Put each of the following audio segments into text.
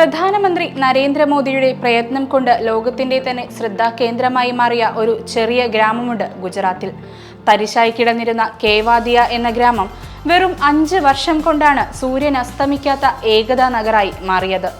പ്രധാനമന്ത്രി നരേന്ദ്രമോദിയുടെ പ്രയത്നം കൊണ്ട് ലോകത്തിന്റെ തന്നെ ശ്രദ്ധാകേന്ദ്രമായി മാറിയ ഒരു ചെറിയ ഗ്രാമമുണ്ട് ഗുജറാത്തിൽ. തരിശായി കിടന്നിരുന്ന കേവാദിയ എന്ന ഗ്രാമം വെറും അഞ്ച് വർഷം കൊണ്ടാണ് സൂര്യൻ അസ്തമിക്കാത്ത ഏകതാ നഗറായി മാറിയത്.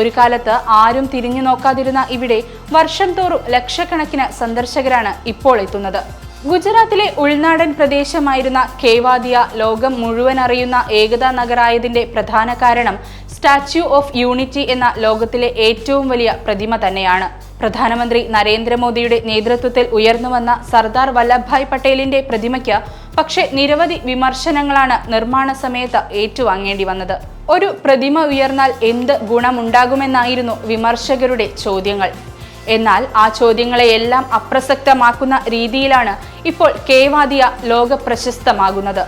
ഒരു കാലത്ത് ആരും തിരിഞ്ഞു നോക്കാതിരുന്ന ഇവിടെ വർഷം തോറും ലക്ഷക്കണക്കിന് സന്ദർശകരാണ് ഇപ്പോൾ എത്തുന്നത്. ഗുജറാത്തിലെ ഉൾനാടൻ പ്രദേശമായിരുന്ന കേവാദിയ ലോകം മുഴുവൻ അറിയുന്ന ഏകതാ നഗറായതിന്റെ പ്രധാന കാരണം സ്റ്റാച്യു ഓഫ് യൂണിറ്റി എന്ന ലോകത്തിലെ ഏറ്റവും വലിയ പ്രതിമ തന്നെയാണ്. പ്രധാനമന്ത്രി നരേന്ദ്രമോദിയുടെ നേതൃത്വത്തിൽ ഉയർന്നുവന്ന സർദാർ വല്ലഭായ് പട്ടേലിന്റെ പ്രതിമയ്ക്ക് പക്ഷേ നിരവധി വിമർശനങ്ങളാണ് നിർമ്മാണ സമയത്ത് ഏറ്റുവാങ്ങേണ്ടി വന്നത്. ഒരു പ്രതിമ ഉയർന്നാൽ എന്ത് ഗുണമുണ്ടാകുമെന്നായിരുന്നു വിമർശകരുടെ ചോദ്യങ്ങൾ. എന്നാൽ ആ ചോദ്യങ്ങളെയെല്ലാം അപ്രസക്തമാക്കുന്ന രീതിയിലാണ് ഇപ്പോൾ കേവാദിയ ലോക പ്രശസ്തമാകുന്നത്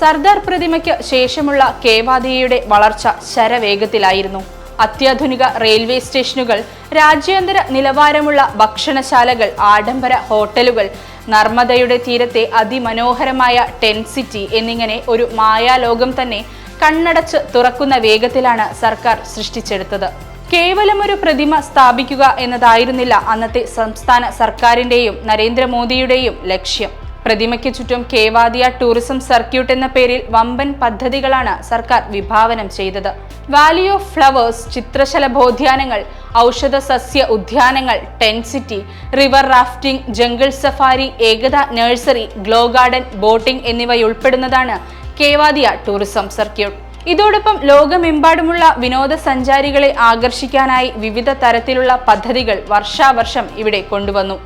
സർദാർ പ്രതിമയ്ക്ക് ശേഷമുള്ള കേവാദിയയുടെ വളർച്ച ശരവേഗത്തിലായിരുന്നു. അത്യാധുനിക റെയിൽവേ സ്റ്റേഷനുകൾ രാജ്യാന്തര നിലവാരമുള്ള ഭക്ഷണശാലകൾ ആഡംബര ഹോട്ടലുകൾ നർമ്മദയുടെ തീരത്തെ അതിമനോഹരമായ ടെൻ സിറ്റി എന്നിങ്ങനെ ഒരു മായാലോകം തന്നെ കണ്ണടച്ച് തുറക്കുന്ന വേഗത്തിലാണ് സർക്കാർ സൃഷ്ടിച്ചെടുത്തത്. കേവലം ഒരു പ്രതിമ സ്ഥാപിക്കുക എന്നതായിരുന്നില്ല അന്നത്തെ സംസ്ഥാന സർക്കാരിന്റെയും നരേന്ദ്രമോദിയുടെയും ലക്ഷ്യം. പ്രതിമയ്ക്ക് ചുറ്റും കേവാദിയ ടൂറിസം സർക്യൂട്ട് എന്ന പേരിൽ വമ്പൻ പദ്ധതികളാണ് സർക്കാർ വിഭാവനം ചെയ്തത്. വാലി ഓഫ് ഫ്ലവേഴ്സ് ചിത്രശലഭോദ്യാനങ്ങൾ ഔഷധ സസ്യ ഉദ്യാനങ്ങൾ tent city river rafting jungle safari Ekta nursery glow garden boating എന്നിവയുൾപ്പെടുന്നതാണ് Kevadia tourism circuit. ഇതോടൊപ്പം ലോകമെമ്പാടുമുള്ള വിനോദസഞ്ചാരികളെ ആകർഷിക്കാനായി വിവിധ തരത്തിലുള്ള പദ്ധതികൾ വർഷാവർഷം ഇവിടെ കൊണ്ടുവന്നു.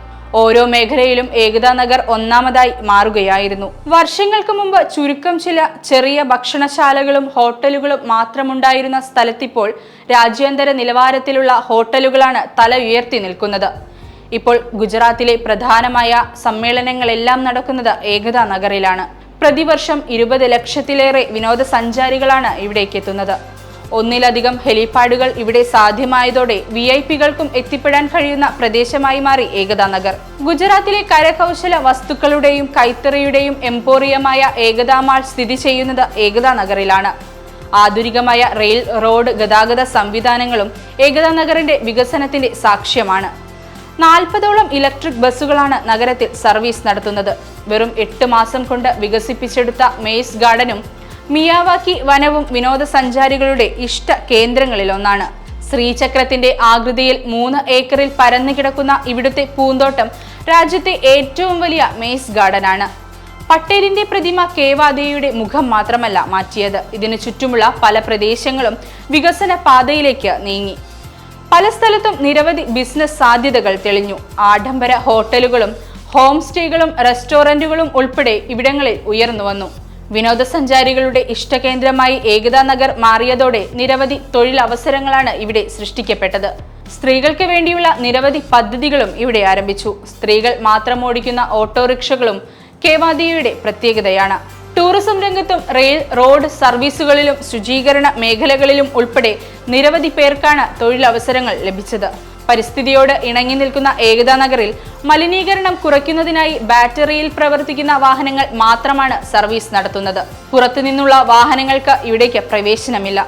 ഓരോ മേഖലയിലും ഏകതാ നഗർ ഒന്നാമതായി മാറുകയായിരുന്നു. വർഷങ്ങൾക്ക് മുമ്പ് ചുരുക്കം ചില ചെറിയ ഭക്ഷണശാലകളും ഹോട്ടലുകളും മാത്രമുണ്ടായിരുന്ന സ്ഥലത്തിപ്പോൾ രാജ്യാന്തര നിലവാരത്തിലുള്ള ഹോട്ടലുകളാണ് തല ഉയർത്തി നിൽക്കുന്നത്. ഇപ്പോൾ ഗുജറാത്തിലെ പ്രധാനമായ സമ്മേളനങ്ങളെല്ലാം നടക്കുന്നത് ഏകതാ നഗറിലാണ്. പ്രതിവർഷം ഇരുപത് ലക്ഷത്തിലേറെ വിനോദസഞ്ചാരികളാണ് ഇവിടേക്ക് എത്തുന്നത് ഒന്നിലധികം ഹെലിപാഡുകൾ ഇവിടെ സാധ്യമായതോടെ വി ഐ പികൾക്കും എത്തിപ്പെടാൻ കഴിയുന്ന പ്രദേശമായി മാറി ഏകതാ നഗർ ഗുജറാത്തിലെ കരകൗശല വസ്തുക്കളുടെയും കൈത്തറിയുടെയും എംപോറിയമായ ഏകതാ മാൾ സ്ഥിതി ചെയ്യുന്നത് ഏകതാ നഗറിലാണ് ആധുനികമായ റെയിൽ റോഡ് ഗതാഗത സംവിധാനങ്ങളും ഏകതാ നഗറിന്റെ വികസനത്തിന്റെ സാക്ഷ്യമാണ്. നാൽപ്പതോളം ഇലക്ട്രിക് ബസ്സുകളാണ് നഗരത്തിൽ സർവീസ് നടത്തുന്നത്. വെറും എട്ട് മാസം കൊണ്ട് വികസിപ്പിച്ചെടുത്ത മേസ് ഗാർഡനും മിയാവാക്കി വനവും വിനോദസഞ്ചാരികളുടെ ഇഷ്ട കേന്ദ്രങ്ങളിലൊന്നാണ്. ശ്രീചക്രത്തിന്റെ ആകൃതിയിൽ മൂന്ന് ഏക്കറിൽ പരന്നു കിടക്കുന്ന ഇവിടുത്തെ പൂന്തോട്ടം രാജ്യത്തെ ഏറ്റവും വലിയ മേസ് ഗാർഡനാണ്. പട്ടേലിന്റെ പ്രതിമ കേവാദേവിയുടെ മുഖം മാത്രമല്ല മാറ്റിയത്. ഇതിനു ചുറ്റുമുള്ള പല പ്രദേശങ്ങളും വികസന പാതയിലേക്ക് നീങ്ങി. പല സ്ഥലത്തും നിരവധി ബിസിനസ് സാധ്യതകൾ തെളിഞ്ഞു. ആഡംബര ഹോട്ടലുകളും ഹോം സ്റ്റേകളും റെസ്റ്റോറന്റുകളും ഉൾപ്പെടെ ഇവിടങ്ങളിൽ ഉയർന്നു വന്നു. വിനോദസഞ്ചാരികളുടെ ഇഷ്ടകേന്ദ്രമായി ഏകതാ നഗർ മാറിയതോടെ നിരവധി തൊഴിലവസരങ്ങളാണ് ഇവിടെ സൃഷ്ടിക്കപ്പെട്ടത്. സ്ത്രീകൾക്ക് വേണ്ടിയുള്ള നിരവധി പദ്ധതികളും ഇവിടെ ആരംഭിച്ചു. സ്ത്രീകൾ മാത്രം ഓടിക്കുന്ന ഓട്ടോറിക്ഷകളും കേവാദിയയുടെ പ്രത്യേകതയാണ്. ടൂറിസം രംഗത്തും റെയിൽ റോഡ് സർവീസുകളിലും ശുചീകരണ മേഖലകളിലും ഉൾപ്പെടെ നിരവധി പേർക്കാണ് തൊഴിലവസരങ്ങൾ ലഭിച്ചത്. പരിസ്ഥിതിയോട് ഇണങ്ങി നിൽക്കുന്ന ഏകതാ നഗറിൽ മലിനീകരണം കുറയ്ക്കുന്നതിനായി ബാറ്ററിയിൽ പ്രവർത്തിക്കുന്ന വാഹനങ്ങൾ മാത്രമാണ് സർവീസ് നടത്തുന്നത്. പുറത്തുനിന്നുള്ള വാഹനങ്ങൾക്ക് ഇവിടേക്ക് പ്രവേശനമില്ല.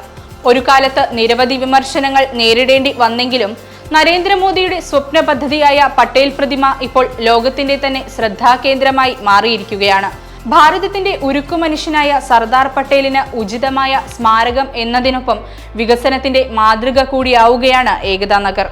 ഒരു കാലത്ത് നിരവധി വിമർശനങ്ങൾ നേരിടേണ്ടി വന്നെങ്കിലും നരേന്ദ്രമോദിയുടെ സ്വപ്ന പദ്ധതിയായ പട്ടേൽ പ്രതിമ ഇപ്പോൾ ലോകത്തിന്റെ തന്നെ ശ്രദ്ധാകേന്ദ്രമായി മാറിയിരിക്കുകയാണ്. ഭാരതത്തിന്റെ ഉരുക്കുമനുഷ്യനായ സർദാർ പട്ടേലിന് ഉചിതമായ സ്മാരകം എന്നതിനൊപ്പം വികസനത്തിന്റെ മാതൃക കൂടിയാവുകയാണ് ഏകതാ നഗർ.